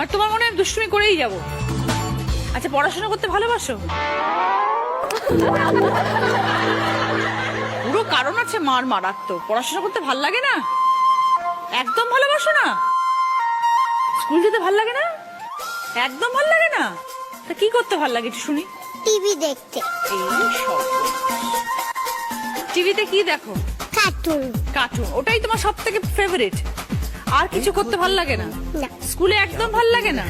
আর তোমার মনে হয় দুষ্টুমি করেই যাব? আচ্ছা পড়াশোনা করতে ভালোবাসো? পুরো কারণ আছে মার মারাত্মক। পড়াশোনা করতে ভালো লাগে না? একদম ভালোবাসো না? স্কুল যেতে ভালো লাগে না? একদম ভালো লাগে না? তা কি করতে ভালো লাগে একটু শুনি? টিভি দেখতে। টিভিতে কি দেখো? কার্টুন। কার্টুন ওটাই তোমার সব থেকে ফেভারিট আর কিছু করতে ভালো লাগে না? স্কুলে একদম ভালো লাগে না?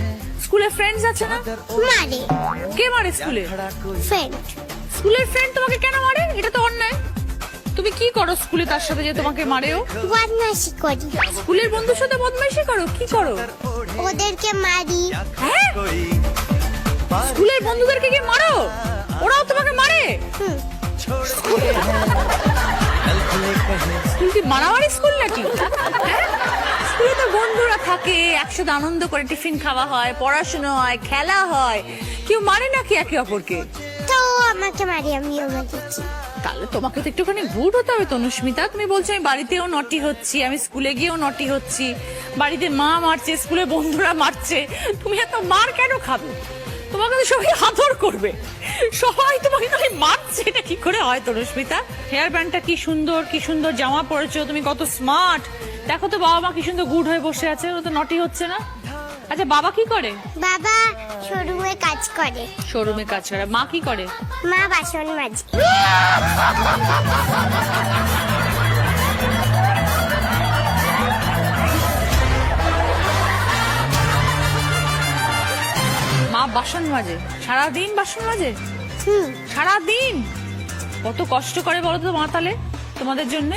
স্কুলে ফ্রেন্ডস আছে না? মারে। কে মারে স্কুলে? ফ্রেন্ড স্কুলের ফ্রেন্ড তোমাকে কেন মারে? এটা তো অন্যায়। তুমি কি করো স্কুলে তার সাথে যে তোমাকে মারেও? বদমাসি করি। স্কুলের বন্ধুর সাথে বদমাইশি করো? কি করো? ওদেরকে মারি। হ্যাঁ? স্কুলের বন্ধুদেরকে কি মারো? ওরাও তোমাকে মারে? হুম। স্কুল কি মারামারি স্কুল নাকি? হ্যাঁ? তো বন্ধুরা থাকে একসাথে আনন্দ করে টিফিন খাওয়া হয় পড়াশোনা হয় খেলা হয়। কেউ মারে নাকি একে অপরকে? তো আমাকে মারি আমিও মারিছি তাহলে তোমাকে তো একটুখানি গুড হতে হবে তনুস্মিতা। তুমি বলছো আমি বাড়িতেও নটি হচ্ছি আমি স্কুলে গিয়েও নটি হচ্ছি। বাড়িতে মা মারছে স্কুলে বন্ধুরা মারছে। তুমি এত মার কেন খাবে? তোমাকে তো সবাই আদর করবে। সবাই তোমাকে খালি মারছে। এটা কি করে হয় তনুস্মিতা হেয়ার ব্যান্ডটা কি সুন্দর কি সুন্দর জামা পরেছো তুমি কত স্মার্ট দেখো তো বাবা মা কি সুন্দর গুড হয়ে বসে আছে ও তো নটি হচ্ছে না? আচ্ছা বাবা কি করে? বাবা শোরুমে কাজ করে। শোরুমে কাজ করে। মা কি করে? মা বাসন মাজি। মা বাসন মাজে। সারাদিন বাসন মাজে? সারাদিন? কত কষ্ট করে বলো তো মা তাহলে তোমাদের জন্য।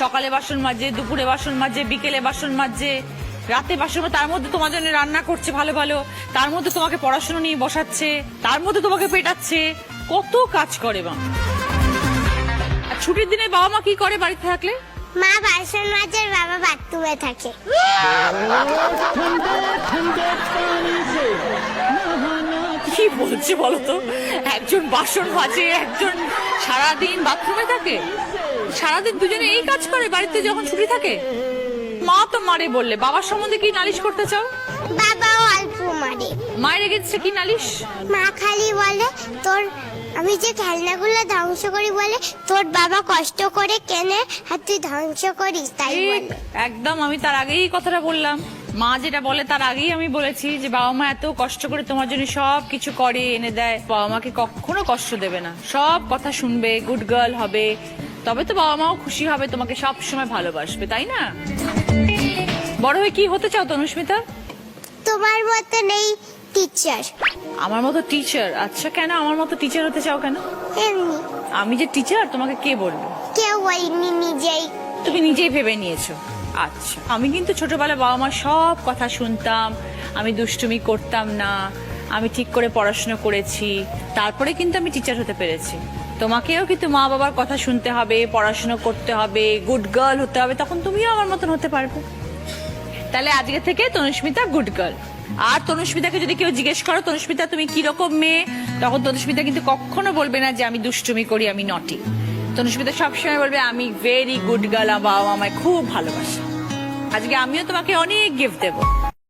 সকালে বাসন মাজে দুপুরে বাসন মাজে বিকেলে বাসন মাজে রাতে বাসন তার মধ্যে তোমার জন্য রান্না করছে ভালো ভালো। তার মধ্যে তোমাকে পড়াশোনা নিয়ে বসাচ্ছে তার মধ্যে তোমাকে পেটাচ্ছে। কত কাজ করে মা। আর ছুটির দিনে বাবা মা কি করে বাড়িতে থাকলে? মা বাসন মাজে বাবা বাথরুমে থাকে। কি বলছে বলো তো? একজন বাসন মাজে একজন সারাদিন বাথরুমে থাকে? সারাদিন দুজনে এই কাজ করে বাড়িতে যখন ছুটি থাকে? মা তো মারে বললে বাবার সম্বন্ধে কি নালিশ করতে চাও? বাবাও অল্প মারে। মায়ের এগেনস্টে কি নালিশ? মা খালি বলে তোর আমি যে খেলনাগুলো ধ্বংস করি বলে তোর বাবা কষ্ট করে কেনে আর তুই ধ্বংস করিস তাই বলে। একদম আমি তার আগেই কথাটা বললাম। মা যেটা বলে তার আগেই আমি বলেছি যে বাবা মা এত কষ্ট করে তোমার জন্য সব কিছু করে এনে দেয়। বাবা মাকে কখনো কষ্ট দেবে না। সব কথা শুনবে গুড গার্ল হবে। তবে তো বাবা মাও খুশি হবে তোমাকে সব সময় ভালোবাসবে তাই না? বড় হয়ে কি হতে চাও তনুস্মিতা? তোমার মতো নেই টিচার আমার মতো টিচার আচ্ছা কেন আমার মতো টিচার হতে চাও কেন? এমনি। আমি যে টিচার তোমাকে কে বলবে? কেউ বলিনি নিজেই। তুমি নিজেই ভেবে নিয়েছো। আচ্ছা। আমি কিন্তু ছোটবেলায় বাবা মা সব কথা শুনতাম। আমি দুষ্টুমি করতাম না। আমি ঠিক করে পড়াশোনা করেছি। তারপরে কিন্তু আমি টিচার হতে পেরেছি। তোমাকেও কিন্তু মা বাবার কথা শুনতে হবে পড়াশোনা করতে হবে গুড গার্ল হতে হবে তখন তুমিও আমার মতন হতে পারবে। তাহলে আজকে থেকে তনুস্মিতা গুড গার্ল আর তনুস্মিতাকে যদি কেউ জিজ্ঞেস করো, তনুস্মিতা, তুমি কীরকম মেয়ে? তখন তনুস্মিতা কিন্তু কখনো বলবে না যে, আমি দুষ্টুমি করি, আমি নটি তনুস্মিতা সবসময় বলবে, আমি ভেরি গুড গার্ল বাবা আমায় খুব ভালোবাসে। আজকে আমিও তোমাকে অনেক গিফট দেবো।